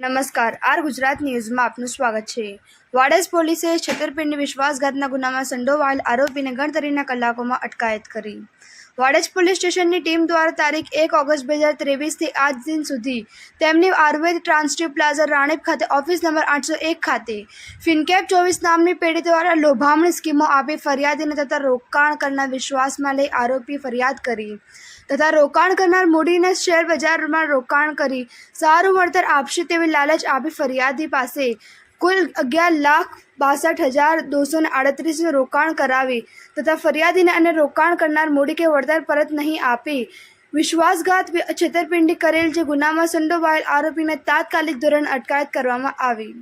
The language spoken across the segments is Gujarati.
નમસ્કાર. આર ગુજરાત ન્યૂઝમાં આપનું સ્વાગત છે. વાડજ પોલીસે છેતરપિંડી વિશ્વાસઘાતના ગુનામાં સંડોવાયેલ આરોપીને ગણતરીના કલાકોમાં અટકાયત કરી. વાડજ પોલીસ સ્ટેશનની ટીમ દ્વારા તારીખ એક ઓગસ્ટ બે હજાર ત્રેવીસથી આજ દિન સુધી તેમની આયુર્વેદ ટ્રાન્સટી પ્લાઝા રાણેપ ખાતે ઓફિસ નંબર આઠસો એક ખાતે ફિનકેપ ચોવીસ નામની પેઢી દ્વારા લોભામણી સ્કીમો આપી ફરિયાદીને તથા રોકાણ કરનાર વિશ્વાસમાં લઈ આરોપી ફરિયાદ કરી. તથા રોકાણ કરનાર મૂડીને શેર બજારમાં રોકાણ કરી સારું વળતર આપશે તેવી લાલચ આપી ફરિયાદી પાસે કુલ અગિયાર લાખ બાસઠ હજાર દોસો ને આડત્રીસનું રોકાણ કરાવી તથા ફરિયાદીને અને રોકાણ કરનાર મૂડી કે વળતર પરત નહીં આપી. વિશ્વાસઘાત છેતરપિંડી કરેલ જે ગુનામાં સંડોવાયેલ આરોપીને તાત્કાલિક ધોરણ અટકાયત કરવામાં આવી.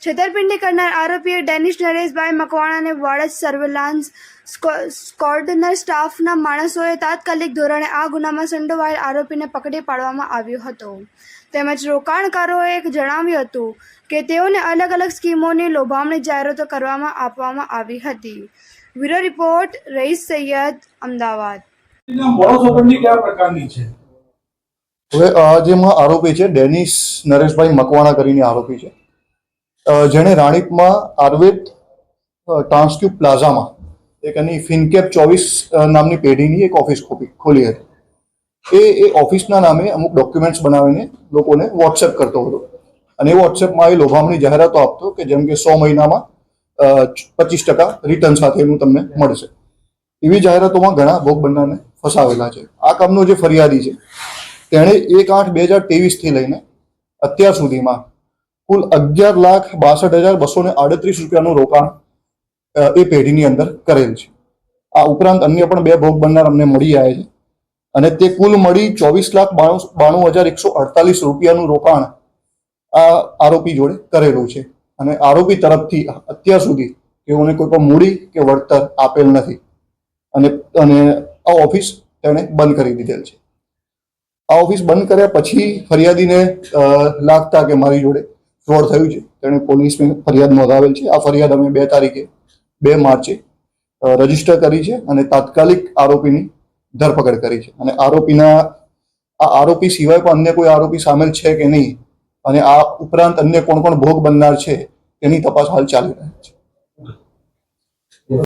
છેતરપિંડી કરનાર આરોપીએ ડેનિશ નરેશભાઈ મકવાણાને વાડજ સર્વેલાન્સ સ્કો- સ્કોડના સ્ટાફના માણસોએ તાત્કાલિક ધોરણે આ ગુનામાં સંડોવાયેલ આરોપીને પકડી પાડવામાં આવ્યો હતો. તેમજ રોકાણકારોએ જણાવ્યું હતું કે તેઓને અલગ અલગ સ્કીમોની લોભામણી જાહેરાતો કરવામાં આપવામાં આવી હતી. Bureau report Rais Sayed Ahmedabad. કયા પ્રકારની છે? હવે આ જેમાં આરોપી છે ડેનિશ નરેશભાઈ મકવાણા કરીને આરોપી છે. જેણે રાણીપમાં આર્વેદ ટ્રાન્સક્યુબ પ્લાઝામાં એક એની ફિનકેપ ચોવીસ નામની પેઢીની એક ઓફિસ ખોલી હતી. એ એ ઓફિસના નામે અમુક ડોક્યુમેન્ટ્સ બનાવીને લોકોને વોટ્સએપ કરતો હતો. અને એ વોટ્સએપમાં એ લોભામણી જાહેરાતો આપતો કે જેમ કે સો મહિનામાં પચીસ ટકા રિટર્ન સાથેનું તમને મળશે. એવી જાહેરાતોમાં ઘણા ભોગ બનનારને ફસાવેલા છે. આ કામનો જે ફરિયાદી છે, તેણે એક આઠ બે હજાર ત્રેવીસથી લઈને અત્યાર સુધીમાં કુલ અગિયાર લાખ બાસઠ હજાર બસો ને આડત્રીસ રૂપિયાનું રોકાણ એ પેઢીની અંદર કરેલ છે. આ ઉપરાંત અન્ય પણ બે ભોગ બનનાર અમને મળી આવે છે. અને તે કુલ મળી ચોવીસ લાખ બાણું બાણું હજાર એકસો અડતાલીસ રૂપિયાનું રોકાણ આ આરોપી જોડે કરેલું છે. અને આરોપી તરફથી અત્યાર સુધી તેઓને કોઈ પણ મૂડી કે વળતર આપેલ નથી. અને અને આ ઓફિસ તેણે બંધ કરી દીધેલ છે. આ ઓફિસ બંધ કર્યા પછી ફરિયાદીને લાગતા કે મારી જોડે ફ્રોડ થયું છે. તેણે પોલીસને ફરિયાદ નોંધાવેલ છે. આ ફરિયાદ અમે બે તારીખે, બે માર્ચે રજિસ્ટર કરી છે અને તાત્કાલિક આરોપીની ધરપકડ કરી છે. અને આરોપીના, આ આરોપી સિવાય પણ અન્ય કોઈ આરોપી સામેલ છે કે નહીં? અને આ ઉપરાંત અન્ય કોણ કોણ ભોગ બનનાર છે? તેની તપાસ હાલ ચાલી રહી છે.